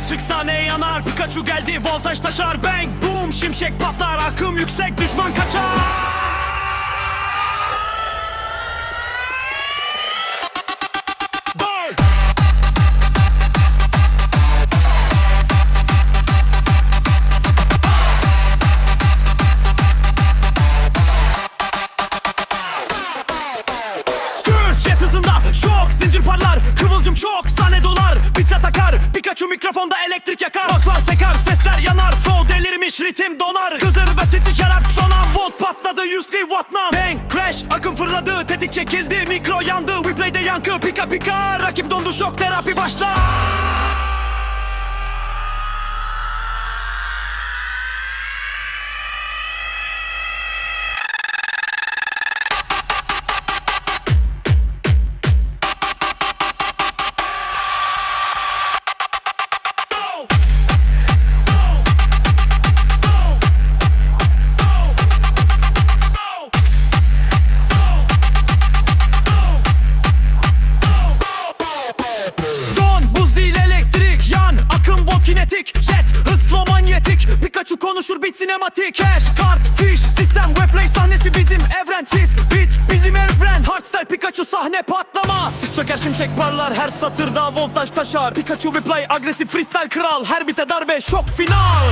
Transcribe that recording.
açık sahne yanar? Pikachu geldi voltaj taşar Bang boom şimşek patlar. Akım yüksek düşman kaçar mikrofonda elektrik yakar. Baklar sekar sesler yanar. Flow delirmiş ritim donar. Kızır ve titrik yarar. Sonan volt patladı 100 watt nam Bang crash akım fırladı. Tetik çekildi mikro yandı. Replay'de yankı pika pika. Rakip dondu şok terapi başlar konuşur bit sinematik. Cash kart fiş sistem webplay sahnesi bizim evren. Siz bit bizim evren. Hardstyle Pikachu sahne patlama Siz çöker şimşek parlar her satırda voltaj taşar. Pikachu bir play agresif freestyle kral. Her bite darbe şok final